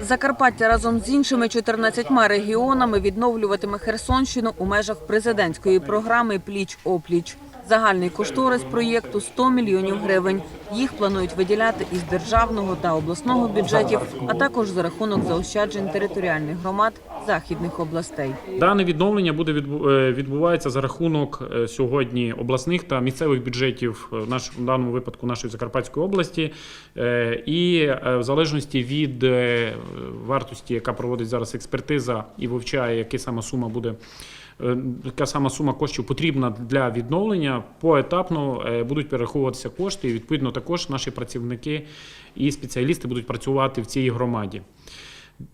Закарпаття разом з іншими 14 регіонами відновлюватиме Херсонщину у межах президентської програми Пліч опліч. Загальний кошторис проєкту 100 мільйонів гривень. Їх планують виділяти із державного та обласного бюджетів, а також за рахунок заощаджень територіальних громад західних областей. Дане відновлення буде е, відбувається за рахунок е, сьогодні обласних та місцевих бюджетів е, наш в даному випадку нашої Закарпатської області, і в залежності від вартості, яка проводить зараз експертиза і вивчає, яка сама сума буде. Е, Яка сама сума коштів потрібна для відновлення, поетапно е, будуть перераховуватися кошти, і відповідно також наші працівники і спеціалісти будуть працювати в цій громаді.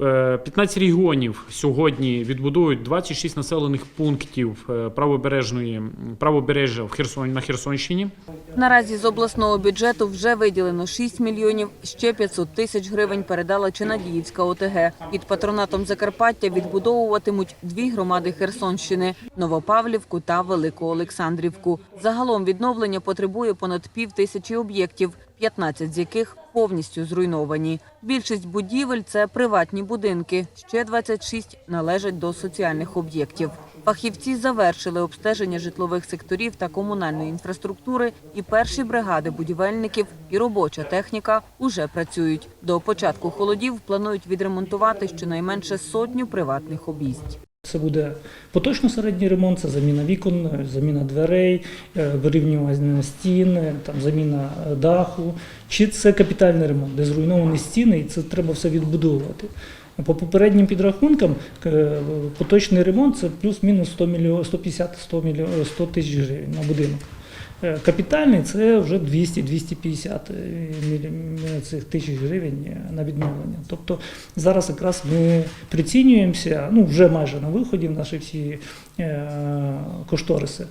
Е, 15 регіонів сьогодні відбудують 26 населених пунктів е, правобережної правобережжя в Херсон на Херсонщині. Наразі з обласного бюджету вже виділено 6 мільйонів, ще 500 тисяч гривень передала Чинадіївська ОТГ. Під патронатом Закарпаття відбудовуватимуть дві громади Херсонщини – Новопавлівку та Велику Олександрівку. Загалом відновлення потребує понад пів тисячі об'єктів, 15 з яких повністю зруйновані. Більшість будівель – це приватні будинки, ще 26 належать до соціальних об'єктів. Фахівці завершили обстеження житлових секторів та комунальної інфраструктури, і перші бригади будівельників і робоча техніка уже працюють. До початку холодів планують відремонтувати щонайменше сотню приватних обійсть. Це буде поточно середній ремонт, це заміна вікон, заміна дверей, е, вирівнювання стін, е, там заміна е, даху. Чи це капітальний ремонт, де зруйновані стіни, і це треба все відбудовувати. По попереднім підрахункам поточний ремонт це плюс-мінус 100 мільйон, 150-100 мільйон, 100 тисяч гривень на будинок. Е, Капітальний це вже 200-250 цих тисяч гривень е, на відновлення. Тобто зараз якраз ми прицінюємося, ну вже майже на виході в наші всі е, кошториси.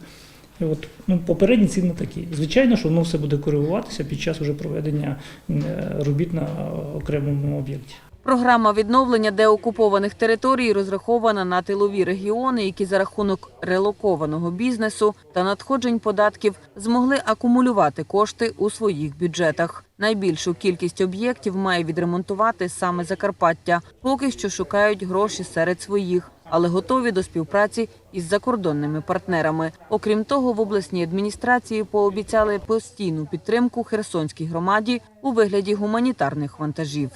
І от, ну, попередні ціни такі. Звичайно, що воно все буде коригуватися під час уже проведення е, робіт на окремому об'єкті. Програма відновлення деокупованих територій розрахована на тилові регіони, які за рахунок релокованого бізнесу та надходжень податків змогли акумулювати кошти у своїх бюджетах. Найбільшу кількість об'єктів має відремонтувати саме Закарпаття. Поки що шукають гроші серед своїх, але готові до співпраці із закордонними партнерами. Окрім того, в обласній адміністрації пообіцяли постійну підтримку Херсонській громаді у вигляді гуманітарних вантажів.